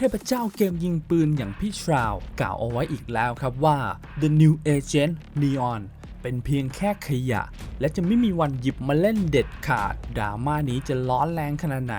ทพเจ้าเกมยิงปืนอย่างพี่ชราวกล่าวเอาไว้อีกแล้วครับว่า The New Agent Neon เป็นเพียงแค่ขยะ และจะไม่มีวันหยิบมาเล่นเด็ดขาดดราม่านี้จะร้อนแรงขนาดไหน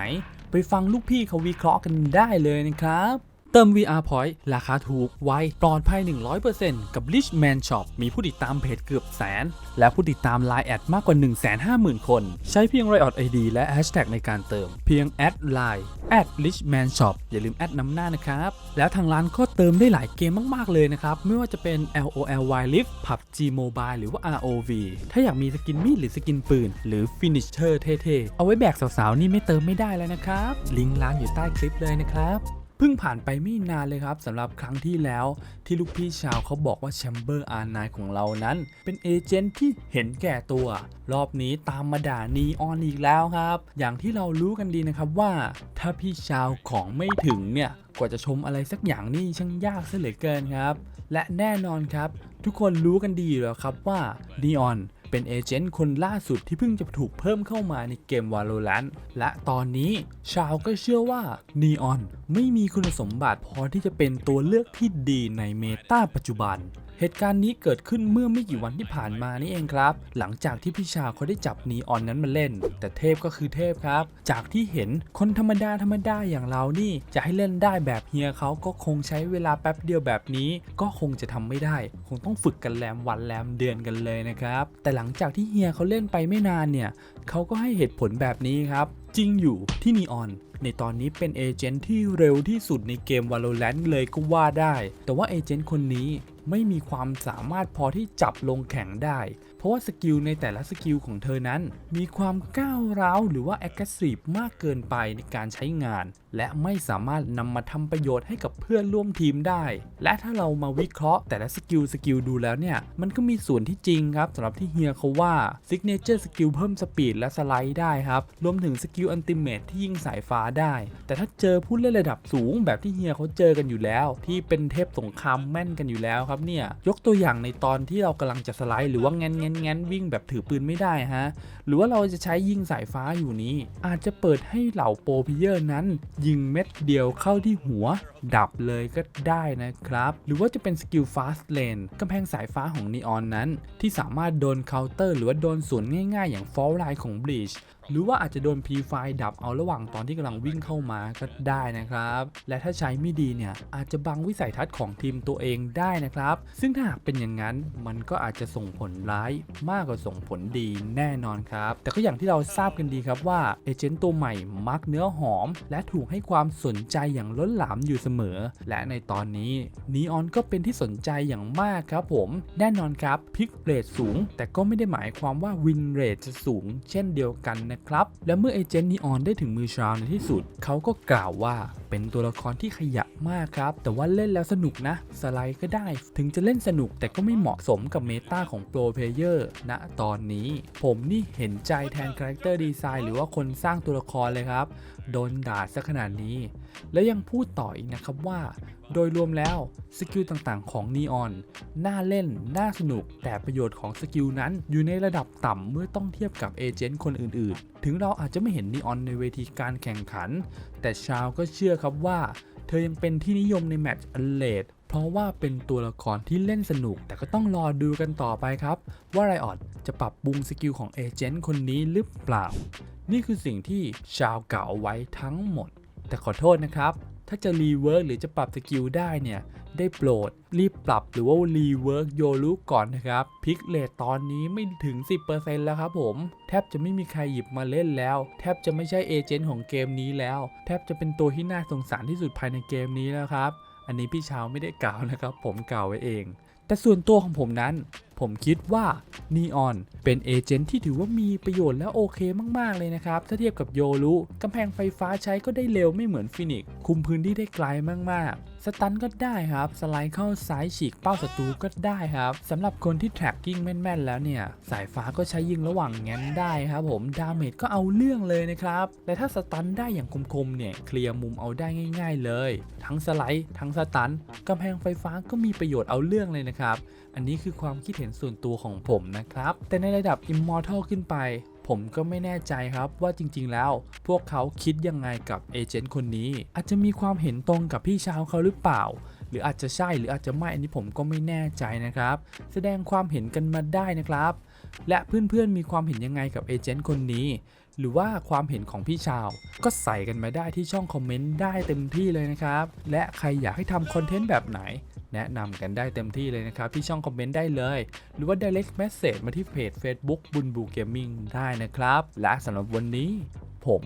ไปฟังลูกพี่เขาวิเคราะห์กันได้เลยนะครับ เติม VR Point ราคาถูก ไว ปลอดภัย 100%กับ Richman Shop มีผู้ติดตามเพจเกือบแสน และผู้ติดตาม Line แอดมากกว่า 150,000 คน ใช้เพียง Riot ID และ Hashtag ในการเติม เพียงแอด Line แอด Richman Shop อย่าลืมแอดนำหน้านะครับ แล้วทางร้านก็เติมได้หลายเกมมาก ๆ เลยนะครับ ไม่ว่าจะเป็น LOL Wild Rift PUBG Mobile หรือว่า ROV ถ้าอยากมีสกินมีดหรือสกินปืน หรือ Finisher เท่ ๆ เอาไว้แบกสาว ๆ นี่ไม่เติมไม่ได้แล้วนะครับ ลิงก์ร้านอยู่ใต้คลิปเลยนะครับ พิ่งผ่านไปไม่นานเลยครับสำหรับครั้งที่แล้วที่ลูกพี่ชาวเขาบอกว่าแชมเบอร์อาร์ไนของเรานั้น เป็นเอเจนต์ที่เห็นแก่ตัว รอบนี้ตามมาด่านีออนอีกแล้วครับ อย่างที่เรารู้กันดีนะครับว่า ถ้าพี่ชาวของไม่ถึงเนี่ยกว่าจะชมอะไรสักอย่างนี่ช่างยากซะเหลือเกินครับ และแน่นอนครับ ทุกคนรู้กันดีแล้วครับว่านีออน เป็นเอเจนต์คนล่าสุดที่เพิ่งจะถูกเพิ่มเข้ามาในเกม Valorant และตอนนี้ชาวก็เชื่อว่า Neon ไม่มีคุณสมบัติพอที่จะเป็นตัวเลือกที่ดีในเมตาปัจจุบัน เหตุการณ์นี้เกิดขึ้นเมื่อไม่กี่วันที่ผ่านมานี่เองครับ หลังจากที่พี่ชาเขาได้จับนีออนนั้นมาเล่น แต่เทพก็คือเทพครับ จากที่เห็นคนธรรมดาธรรมดาอย่างเรานี่จะให้เล่นได้แบบเฮียเขาก็คงใช้เวลาแป๊บเดียวแบบนี้ ก็คงจะทำไม่ได้ คงต้องฝึกกันแรมวันแรมเดือนกันเลยนะครับ แต่หลังจากที่เฮียเขาเล่นไปไม่นานเนี่ยเขาก็ให้เหตุผลแบบนี้ครับ จริงอยู่ที่นีออนในตอนนี้เป็นเอเจนต์ที่เร็วที่สุดในเกม Valorant เลยก็ว่าได้ แต่ว่าเอเจนต์คนนี้ ไม่มีความสามารถพอที่จับลงแข่งได้ เพราะว่าสกิลในแต่ละสกิลของเธอนั้น มีความก้าวร้าวหรือว่า aggressive มากเกินไปในการใช้งาน และไม่สามารถนำมาทำประโยชน์ให้กับเพื่อนร่วมทีมได้ และถ้าเรามาวิเคราะห์แต่ละสกิลสกิลดูแล้วเนี่ย มันก็มีส่วนที่จริงครับสำหรับที่เฮียเขาว่า signature สกิลเพิ่มสปีดและสไลด์ได้ครับ รวมถึงสกิลอันติเมทที่ยิงสายฟ้าได้ แต่ถ้าเจอผู้เล่นระดับสูงแบบที่เฮียเขาเจอกันอยู่แล้ว ที่เป็นเทพสงครามแม่นกันอยู่แล้วครับเนี่ยยกตัวอย่างในตอนที่เรากำลังจะสไลด์หรือว่าแงนแงนงั้นวิ่งแบบถือปืนไม่ได้ฮะ หรือว่าเราจะใช้ยิงสายฟ้าอยู่นี้ อาจจะเปิดให้เหล่าโปรพิเยอร์นั้น ยิงเม็ดเดียวเข้าที่หัว ดับเลยก็ได้นะครับ หรือว่าจะเป็นสกิลฟาสเลนกำแพงสายฟ้าของนีออนนั้น ที่สามารถโดนเคาน์เตอร์หรือว่าโดนสวนง่าย ๆ อย่างฟอลไลน์ของบลีชหรือว่าอาจจะโดนพีไฟดับเอาระหว่างตอนที่กำลังวิ่งเข้ามาก็ได้นะครับ และถ้าใช้ไม่ดีเนี่ย อาจจะบังวิสัยทัศน์ของทีมตัวเองได้นะครับ ซึ่งถ้าหากเป็นอย่างนั้นมันก็อาจจะส่งผลร้ายมากกว่าส่งผลดีแน่นอนครับ แต่ก็อย่างที่เราทราบกันดีครับว่าเอเจนต์ตัวใหม่มักเนื้อหอม และถูกให้ความสนใจอย่างล้นหลามอยู่เสมอ และในตอนนี้นีออนก็เป็นที่สนใจอย่างมากครับผม แน่นอนครับพิกเรทสูง แต่ก็ไม่ได้หมายความว่าวินเรทจะสูง เช่นเดียวกันนะครับและเมื่อเอเจนต์นีออนได้ถึงมือชาวในที่สุดเขาก็กล่าวว่า เป็นตัวละครที่ขยับมากครับ แต่ว่าเล่นแล้วสนุกนะ สไลด์ก็ได้ ถึงจะเล่นสนุกแต่ก็ไม่เหมาะสมกับเมตาของโปรเพลเยอร์ณตอนนี้ ผมนี่เห็นใจแทนคาแรคเตอร์ดีไซน์หรือว่าคนสร้างตัวละครเลยครับ โดนด่าซะขนาดนี้ และยังพูดต่ออีกนะครับว่าโดยรวมแล้วสกิลต่างๆ ของนีออนน่าเล่น น่าสนุก แต่ประโยชน์ของสกิลนั้นอยู่ในระดับต่ำเมื่อต้องเทียบกับเอเจนต์คนอื่นๆ ถึงเราอาจจะไม่เห็นนีออนในเวทีการแข่งขัน แต่ชาวก็เชื่อครับว่า เธอยังเป็นที่นิยมในแมตช์อันเลดเพราะว่าเป็นตัวละครที่เล่นสนุก แต่ก็ต้องรอดูกันต่อไปครับ ว่าไรออดจะปรับปรุงสกิลของเอเจนต์คนนี้หรือเปล่า นี่คือสิ่งที่ชาวกล่าวเอาไว้ทั้งหมด แต่ขอโทษนะครับ ถ้าจะรีเวิร์กหรือจะปรับสกิลได้เนี่ย ได้โปรดรีบปรับหรือว่ารีเวิร์กโยลุก่อนนะครับพิกเลตตอนนี้ไม่ถึง 10%แล้วครับผม แทบจะไม่มีใครหยิบมาเล่นแล้ว แทบจะไม่ใช่เอเจนต์ของเกมนี้แล้ว แทบจะเป็นตัวที่น่าสงสารที่สุดภายในเกมนี้แล้วครับ อันนี้พี่ชาวไม่ได้กล่าวนะครับ ผมกล่าวไว้เอง แต่ส่วนตัวของผมนั้น ผมคิดว่า Neon เป็นเอเจนต์ที่ถือว่ามีประโยชน์และโอเคมาก ๆ เลยนะครับ ถ้าเทียบกับโยรุกำแพงไฟฟ้าใช้ก็ได้เร็วไม่เหมือนฟินิกคุมพื้นที่ได้ไกลมาก ๆ สตันก็ได้ครับ สไลด์เข้าซ้ายฉีกเป้าศัตรูก็ได้ครับสำหรับคนที่ tracking แม่น ๆ แล้วเนี่ย สายฟ้าก็ใช้ยิงระหว่างแง้นได้ครับผมดาเมจก็เอาเรื่องเลยนะครับและถ้าสตันได้อย่างคม ๆ เนี่ยเคลียร์มุมเอาได้ง่าย ๆ เลย ทั้งสไลด์ทั้งสตันกำแพงไฟฟ้าก็มีประโยชน์เอาเรื่องเลยนะครับอันนี้คือความคิดเห็นส่วนตัวของผมนะครับ แต่ในระดับ Immortal ขึ้นไป ผมก็ไม่แน่ใจครับว่าจริงๆแล้ว พวกเขาคิดยังไงกับเอเจนต์คนนี้ อาจจะมีความเห็นตรงกับพี่ชาวเขาหรือเปล่า หรืออาจจะใช่หรืออาจจะไม่อันนี้ผมก็ไม่แน่ใจนะครับ แสดงความเห็นกันมาได้นะครับ และเพื่อนๆมีความเห็นยังไงกับเอเจนต์คนนี้ หรือว่าความเห็นของพี่ชาว ก็ใส่กันมาได้ที่ช่องคอมเมนต์ได้เต็มที่เลยนะครับ และใครอยากให้ทำคอนเทนต์แบบไหน แนะนำกันได้เต็มที่เลยนะครับ ที่ช่องคอมเมนต์ได้เลย หรือว่า direct message มาที่เพจ Facebook บุญบูเกมมิ่งได้นะครับ และสำหรับวันนี้ ผม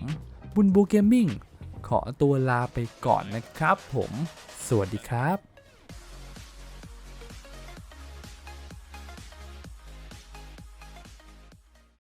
บุญบูเกมมิ่งขอตัวลาไปก่อนนะครับผม สวัสดีครับ